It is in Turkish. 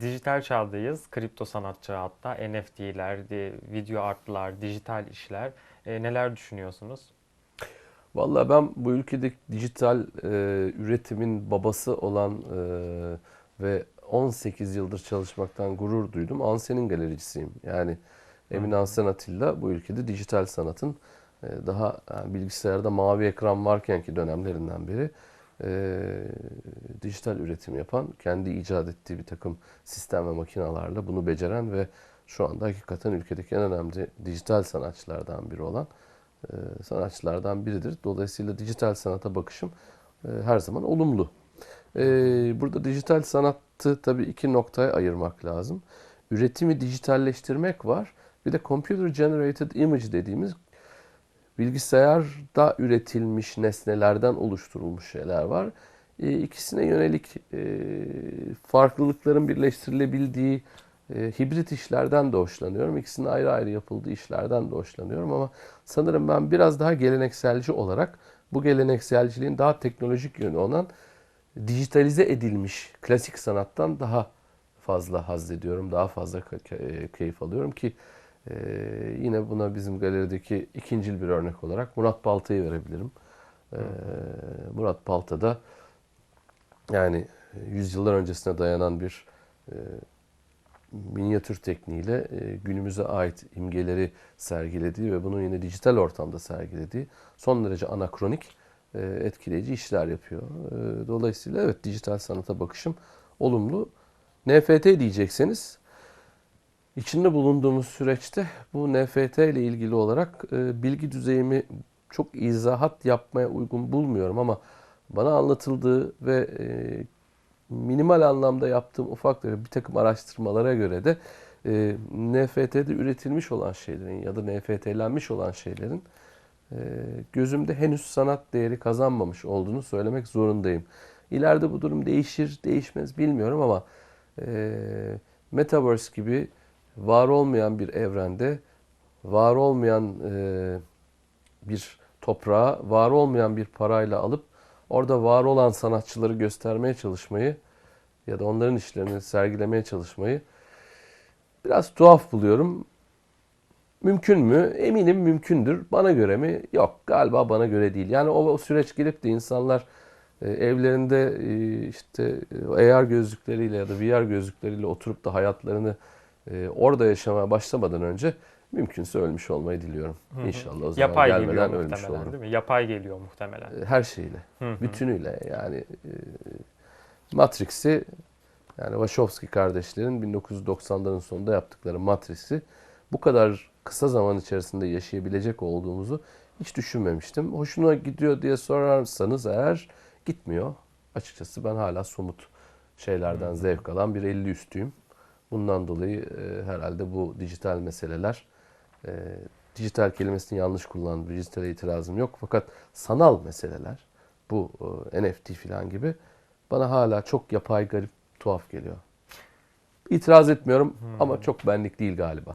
Dijital çağdayız. Kripto sanatçı hatta NFT'ler, video artlar, dijital işler. E, neler düşünüyorsunuz? Vallahi ben bu ülkedeki dijital e, üretimin babası olan e, ve 18 yıldır çalışmaktan gurur duydum. Ansen'in galericisiyim. Yani Emin Ansen Atilla bu ülkede dijital sanatın e, daha yani bilgisayarda mavi ekran varken ki dönemlerinden beri e, dijital üretim yapan, kendi icat ettiği bir takım sistem ve makinalarla bunu beceren ve şu anda hakikaten ülkedeki en önemli dijital sanatçılardan biri olan e, sanatçılardan biridir. Dolayısıyla dijital sanata bakışım e, her zaman olumlu. E, Burada dijital sanatı tabii iki noktaya ayırmak lazım. Üretimi dijitalleştirmek var. Bir de computer generated image dediğimiz bilgisayarda üretilmiş nesnelerden oluşturulmuş şeyler var. E, İkisine yönelik e, farklılıkların birleştirilebildiği e, hibrit işlerden de hoşlanıyorum. İkisinin ayrı ayrı yapıldığı işlerden de hoşlanıyorum ama sanırım ben biraz daha gelenekselci olarak bu gelenekselciliğin daha teknolojik yönü olan dijitalize edilmiş klasik sanattan daha fazla haz ediyorum, daha fazla e, keyif alıyorum ki e, yine buna bizim galerideki ikincil bir örnek olarak Murat Balta'yı verebilirim. E, Murat Balta da yani yüzyıllar öncesine dayanan bir e, minyatür tekniğiyle e, günümüze ait imgeleri sergilediği ve bunu yine dijital ortamda sergilediği son derece anakronik, e, etkileyici işler yapıyor. E, Dolayısıyla evet dijital sanata bakışım olumlu. NFT diyecekseniz içinde bulunduğumuz süreçte bu NFT ile ilgili olarak e, bilgi düzeyimi çok izahat yapmaya uygun bulmuyorum ama bana anlatıldığı ve e, minimal anlamda yaptığım ufak bir takım araştırmalara göre de e, NFT'de üretilmiş olan şeylerin ya da NFT'lenmiş olan şeylerin e, gözümde henüz sanat değeri kazanmamış olduğunu söylemek zorundayım. İleride bu durum değişir, değişmez bilmiyorum ama e, Metaverse gibi var olmayan bir evrende, var olmayan e, bir toprağa, var olmayan bir parayla alıp orada var olan sanatçıları göstermeye çalışmayı ya da onların işlerini sergilemeye çalışmayı biraz tuhaf buluyorum. Mümkün mü? Eminim mümkündür. Bana göre mi? Yok. Galiba bana göre değil. Yani o, o süreç gelip de insanlar e, evlerinde e, işte e, AR gözlükleriyle ya da VR gözlükleriyle oturup da hayatlarını orada yaşamaya başlamadan önce mümkünse ölmüş olmayı diliyorum. Hı hı. İnşallah o zaman Yapay geliyor gelmeden ölmüş olurum. değil mi? Yapay geliyor muhtemelen. E, Her şeyle, Hı hı. bütünüyle yani e, Matrix'i yani Wachowski kardeşlerin 1990'ların sonunda yaptıkları Matrix'i bu kadar kısa zaman içerisinde yaşayabilecek olduğumuzu hiç düşünmemiştim. Hoşuna gidiyor diye sorarsanız eğer gitmiyor. Açıkçası ben hala somut şeylerden zevk alan bir 50 üstüyüm. Bundan dolayı e, herhalde bu dijital meseleler e, dijital kelimesini yanlış kullandım. Dijitale itirazım yok. Fakat sanal meseleler bu e, NFT falan gibi bana hala çok yapay, garip, tuhaf geliyor. İtiraz etmiyorum ama çok benlik değil galiba.